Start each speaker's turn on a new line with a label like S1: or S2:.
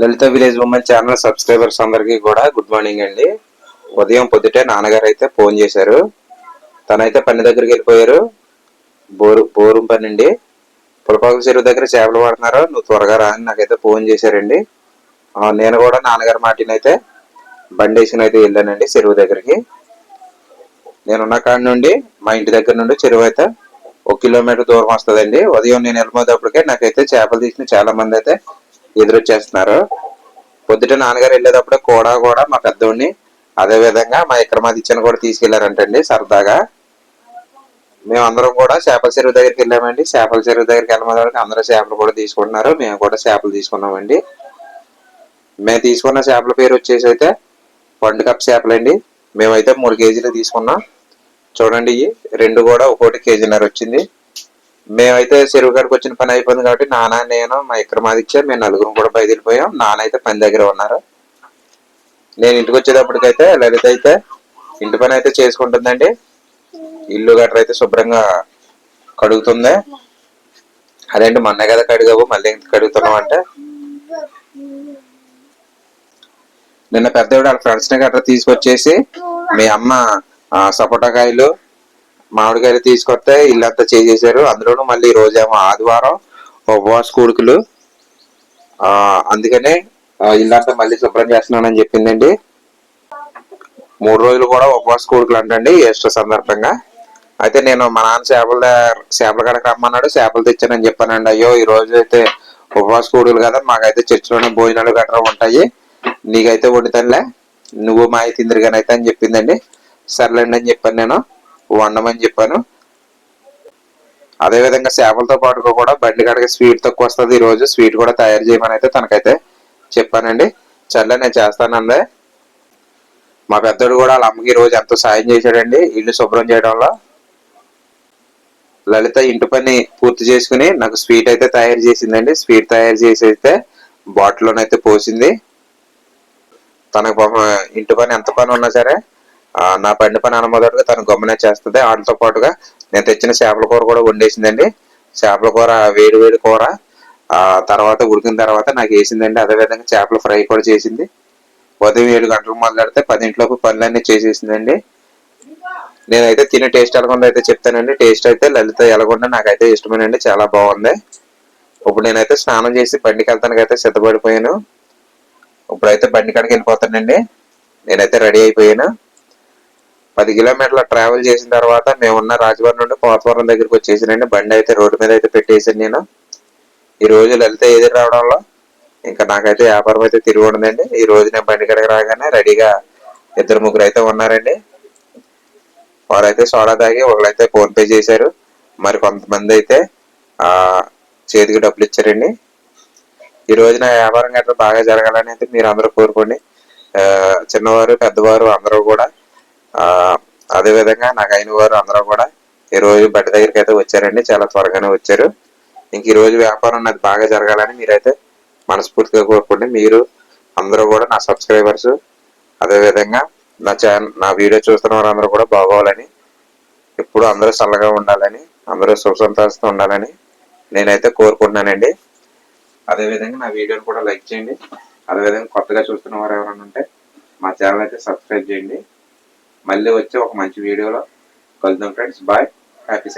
S1: Lalitha village women channel subscribers అందరికీ కూడా good morning అండి. ఉదయం పొద్దుటే నాన్నగారు అయితే ఫోన్ చేశారు. తనైతే పని దగ్గరికి వెళ్ళిపోయారు. బోరు బోరు పని అండి. పులపాకు చెరువు దగ్గర చేపలు పడుతున్నారు. నువ్వు త్వరగా రా అని నాకైతే ఫోన్ చేశారండి. నేను కూడా నాన్నగారి మాటినైతే బండి వేసుకుని అయితే వెళ్ళానండి చెరువు దగ్గరికి. నేనున్న కాడి నుండి మా ఇంటి దగ్గర నుండి చెరువు అయితే ఒక కిలోమీటర్ దూరం వస్తుందండి. ఉదయం నేను వెళ్ళిపోయేటప్పటికే నాకైతే చేపలు తీసిన చాలా మంది అయితే ఎదురొచ్చేస్తున్నారు. పొద్దుట నాన్నగారు వెళ్ళేటప్పుడు కూడా కూడా మా పెద్దోడిని అదే విధంగా మా విక్రమాదిత్యను కూడా తీసుకెళ్ళారంటండి సరదాగా. మేమందరం కూడా చేపల చెరువు దగ్గరికి వెళ్ళామండి. చేపల చెరువు దగ్గరికి వెళ్ళమని అందరూ చేపలు కూడా తీసుకుంటున్నారు. మేము కూడా చేపలు తీసుకున్నామండి. మేము తీసుకున్న చేపల పేరు వచ్చేసి అయితే పండు కప్ చేపలండి. మేమైతే మూడు కేజీలు తీసుకున్నాం. చూడండి రెండు కూడా ఒక్కోటి కేజీన్నర వచ్చింది. మేమైతే చెరువు కాడికి వచ్చిన పని అయిపోయింది కాబట్టి నాన్న నేను మా విక్రమాదిత్య మేము నలుగురు కూడా బయలుదేరిపోయాం. నాన్న అయితే పని దగ్గర ఉన్నారు. నేను ఇంటికి వచ్చేటప్పటికైతే లలిత అయితే ఇంటి పని అయితే చేసుకుంటుందండి. ఇల్లు గట్ర అయితే శుభ్రంగా కడుగుతుంది. అదేంటి మొన్న కదా కడిగావు మళ్ళీ ఇంత కడుగుతున్నావు అంటే? నిన్న పెద్దవిడ వాళ్ళ ఫ్రెండ్స్ని గట్రా తీసుకొచ్చేసి మీ అమ్మ ఆ, సపోటాకాయలు మామిడికాయలు తీసుకొస్తే ఇల్లంతా చేసేసారు అందులోనూ మళ్ళీ రోజేమో ఆదివారం ఉపవాస కూడుకులు అందుకనే ఇల్లంతా మళ్ళీ శుభ్రం చేస్తున్నానని చెప్పిందండి. మూడు రోజులు కూడా ఉపవాస కూడుకులు అంటండి ఈస్టర్ సందర్భంగా. అయితే నేను మా నాన్న చేపల చేపల కడకు రమ్మన్నాడు చేపలు తెచ్చానని చెప్పానండి. అయ్యో ఈ రోజు అయితే ఉపవాస కూడుకులు కదా మాకైతే చర్చిలోనే భోజనాలు గట్రా ఉంటాయి. నీకైతే వండుతానులే నువ్వు మా అయితే తిందిరిగానైతే అని చెప్పిందండి. సర్లేండి అని చెప్పాను నేను. వండమని చెప్పాను. అదే విధంగా చేపలతో పాటుగా కూడా బండి కడగ స్వీట్ తక్కువ వస్తుంది ఈరోజు. స్వీట్ కూడా తయారు చేయమని అయితే తనకైతే చెప్పానండి. చల్లే నేను చేస్తానందే మా పెద్దోడు కూడా వాళ్ళ అమ్మకి ఈ రోజు ఎంతో సాయం చేశాడండి. ఇల్లు శుభ్రం చేయడంలో లలిత ఇంటి పని పూర్తి చేసుకుని నాకు స్వీట్ అయితే తయారు చేసిందండి. స్వీట్ తయారు చేసి అయితే బాటిల్లోనైతే పోసింది. తనకు ఇంటి పని ఎంత పని ఉన్నా సరే నా బండి పని అనమోదడుగా తను గమ్మునే చేస్తుంది. వాటితో పాటుగా నేను తెచ్చిన చేపల కూర కూడా వండేసిందండి. చేపల కూర వేడి వేడి కూర తర్వాత ఉడికిన తర్వాత నాకు వేసిందండి. అదే విధంగా చేపల ఫ్రై కూడా చేసింది. ఉదయం ఏడు గంటలకు మొదలెడితే పదింట్లోపు పనులన్నీ చేసేసిందండి. నేనైతే తినే టేస్ట్ ఎలాగుందో అయితే చెప్తానండి. టేస్ట్ అయితే లలిత ఎలాగుందో నాకైతే ఇష్టమేనండి. చాలా బాగుంది. ఇప్పుడు నేనైతే స్నానం చేసి బండికి వెళ్తానికైతే సిద్ధపడిపోయాను. ఇప్పుడైతే బండి కాడికి వెళ్ళిపోతానండి. నేనైతే రెడీ అయిపోయాను. పది కిలోమీటర్ల ట్రావెల్ చేసిన తర్వాత మేమున్న రాజభవన్ నుండి పోతవరం దగ్గరికి వచ్చేసానండి. బండి అయితే రోడ్డు మీద అయితే పెట్టేసాను నేను. ఈ రోజు లలిత ఎదురు రావడంలో ఇంకా నాకైతే వ్యాపారం అయితే తిరిగి ఉండదండి. ఈ రోజు నేను బండి కడగ రాగానే రెడీగా ఇద్దరు ముగ్గురు అయితే ఉన్నారండి. వారైతే సోడా తాగి ఒకళ్ళైతే ఫోన్ పే చేశారు. మరి కొంతమంది అయితే చేతికి డబ్బులు ఇచ్చారండి. ఈ రోజు నా వ్యాపారం గట్రా బాగా జరగాలని అయితే మీరు అందరూ కోరుకోండి. చిన్నవారు పెద్దవారు అందరూ కూడా అదేవిధంగా అదే విధంగా నాకు అయిన వారు అందరూ కూడా ఈ రోజు బడ్డ దగ్గరికి అయితే వచ్చారండి. చాలా త్వరగానే వచ్చారు. ఇంక ఈ రోజు వ్యాపారం నాది బాగా జరగాలని మీరైతే మనస్ఫూర్తిగా కోరుకోండి. మీరు అందరూ కూడా నా సబ్స్క్రైబర్స్ అదేవిధంగా నా ఛానల్ నా వీడియో చూస్తున్న వారందరూ కూడా బాగోవాలని ఎప్పుడు అందరూ చల్లగా ఉండాలని అందరూ సుసంతోషంతో ఉండాలని నేనైతే కోరుకుంటున్నానండి. అదేవిధంగా నా వీడియోని కూడా లైక్ చేయండి. అదే విధంగా కొత్తగా చూస్తున్న వారు ఎవరైనా ఉంటే మా ఛానల్ అయితే సబ్స్క్రైబ్ చేయండి. మళ్ళీ వచ్చి ఒక మంచి వీడియోలో కలుద్దాం ఫ్రెండ్స్ బాయ్ హ్యాపీ